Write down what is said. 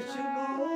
前路。